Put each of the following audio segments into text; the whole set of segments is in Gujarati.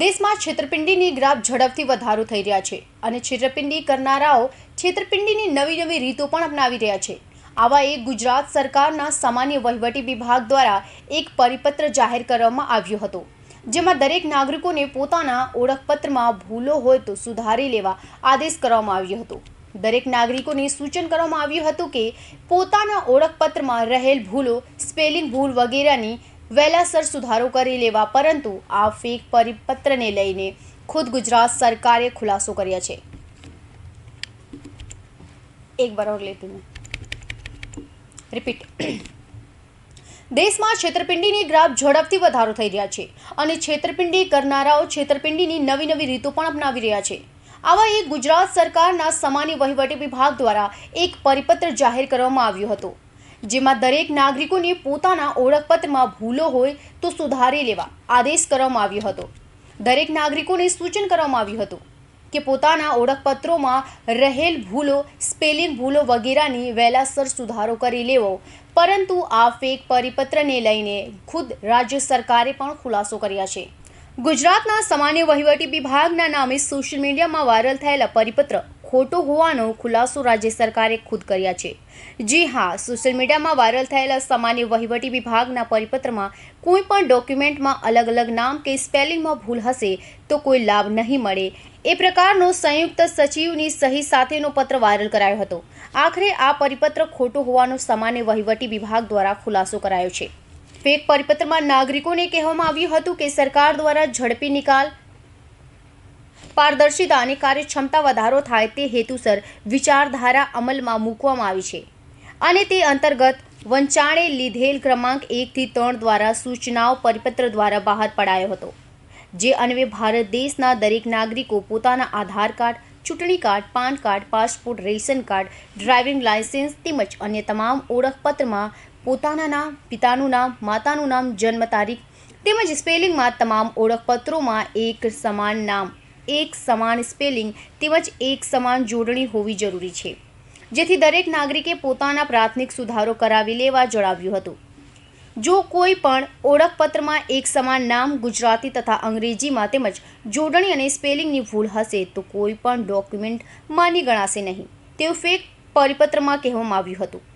દેશમાં છેતરપિંડીની ગ્રાફ ઝડપથી વધારો થઈ રહ્યા છે અને છેતરપિંડી કરનારાઓ છેતરપિંડીની નવી નવી રીતો પણ અપનાવી રહ્યા છે. આવા એક ગુજરાત સરકારના સામાન્ય વહીવટી વિભાગ દ્વારા એક પરિપત્ર જાહેર કરવામાં આવ્યો હતો, જેમાં દરેક નાગરિકોને પોતાના ઓળખપત્રમાં ભૂલો હોય તો સુધારી લેવા આદેશ કરવામાં આવ્યો હતો. દરેક નાગરિકોને સૂચન કરવામાં આવ્યું હતું કે પોતાના ઓળખપત્રમાં રહેલ ભૂલો, સ્પેલિંગ ભૂલ વગેરેની વહેલાસર સુધારો કરી લેવા, પરંતુ આ ફેક પરિપત્રને લઈને ખુદ ગુજરાત સરકારે ખુલાસો કર્યો છે. એક વાર ઓર લેતું રિપીટ દેશમાં છેતરપિંડીની ગ્રાફ ઝડપથી વધારો થઈ રહ્યા છે અને છેતરપિંડી કરનારાઓ છેતરપિંડીની નવી નવી રીતો પણ અપનાવી રહ્યા છે. આવા એક ગુજરાત સરકારના સામાન્ય વહીવટી વિભાગ દ્વારા એક પરિપત્ર જાહેર કરવામાં આવ્યું હતું. જેમાં દરેક નાગરિકોને પોતાના ઓળખપત્રમાં ભૂલો હોય તો સુધારી લેવા આદેશ કરવામાં આવ્યો હતો. દરેક નાગરિકોને સૂચન કરવામાં આવ્યું હતું કે પોતાના ઓળખપત્રોમાં રહેલ ભૂલો, સ્પેલિંગ ભૂલો વગેરેની વહેલાસર સુધારો કરી લેવો, પરંતુ આ ફેક પરિપત્રને લઈને ખુદ રાજ્ય સરકારે પણ ખુલાસો કર્યા છે. ગુજરાતના સામાન્ય વહીવટી વિભાગના નામે સોશિયલ મીડિયામાં વાયરલ થયેલા પરિપત્ર ખોટો હોવાનો ખુલાસો રાજ્ય સરકારે ખુદ કર્યા છે. જી હા સોશિયલ મીડિયામાં વાયરલ થયેલા સામાન્ય વહીવટી વિભાગના પરિપત્રમાં કોઈ પણ ડોક્યુમેન્ટમાં અલગ અલગ નામ કે સ્પેલિંગમાં ભૂલ હશે તો કોઈ લાભ નહીં મળે. એ પ્રકારનો સંયુક્ત સચિવની સહી સાથેનો પત્ર વાયરલ કરાયો હતો. આખરે આ પરિપત્ર ખોટો હોવાનો સામાન્ય વહીવટી વિભાગ દ્વારા ખુલાસો કરાયો છે. ફેક પરિપત્રમાં નાગરિકોને કહેવામાં આવ્યું હતું કે સરકાર દ્વારા ઝડપી નિકાલ પારદર્શિતા અને કાર્યક્ષમતા વધારો થાય તે હેતુસર વિચારધારા અમલમાં મૂકવામાં આવી છે. અને તે અંતર્ગત વંચાણે લીધેલ ક્રમાંક એકથી ત્રણ દ્વારા સૂચનાઓ પરિપત્ર દ્વારા બહાર પડાયો હતો, જે અન્વયે ભારત દેશના દરેક નાગરિકો પોતાના આધાર કાર્ડ, ચૂંટણી card, PAN card, passport, ration card, driving licence તેમજ અન્ય તમામ ઓળખપત્રમાં પોતાના નામ, પિતાનું નામ, માતાનું નામ, જન્મ તારીખ તેમજ સ્પેલિંગમાં તમામ ઓળખપત્રોમાં એક સમાન નામ એક સમાન સ્પેલિંગ તેમજ એક સમાન જોડણી હોવી જરૂરી છે. જેથી દરેક નાગરિકે પોતાના પ્રાથમિક સુધારો કરાવી લેવા જણાવ્યું હતું. જો કોઈ પણ ઓળખપત્રમાં એક સમાન નામ ગુજરાતી તથા અંગ્રેજીમાં તેમજ જોડણી અને સ્પેલિંગની ભૂલ હશે તો કોઈ પણ ડોક્યુમેન્ટ માની ગણાશે નહીં. તેવું ફેક પરિપત્રમાં કહેવામાં આવ્યું હતું.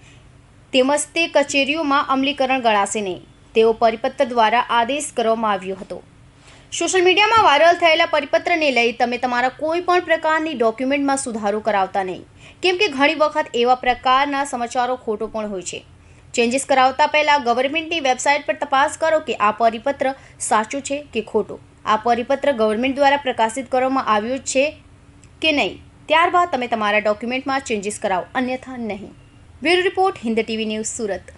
તેમજ તે કચેરીઓમાં અમલીકરણ ગણાશે નહીં. તેવો પરિપત્ર દ્વારા આદેશ કરવામાં આવ્યો હતો. સોશિયલ મીડિયામાં વાયરલ થયેલા પરિપત્રને લઈ તમે તમારા કોઈ પણ પ્રકારની ડોક્યુમેન્ટમાં સુધારો કરાવતા નહીં. કેમ કે ઘણી વખત એવા પ્રકારના સમાચારો ખોટો પણ હોય છે. ચેન્જીસ કરાવતા પહેલાં ગવર્મેન્ટની વેબસાઇટ પર તપાસ કરો કે આ પરિપત્ર સાચું છે કે ખોટું. આ પરિપત્ર ગવર્મેન્ટ દ્વારા પ્રકાશિત કરવામાં આવ્યો છે કે નહીં. ત્યારબાદ તમે તમારા ડોક્યુમેન્ટમાં ચેન્જીસ કરાવો, અન્યથા નહીં. Bureau report, Hind TV news, Surat.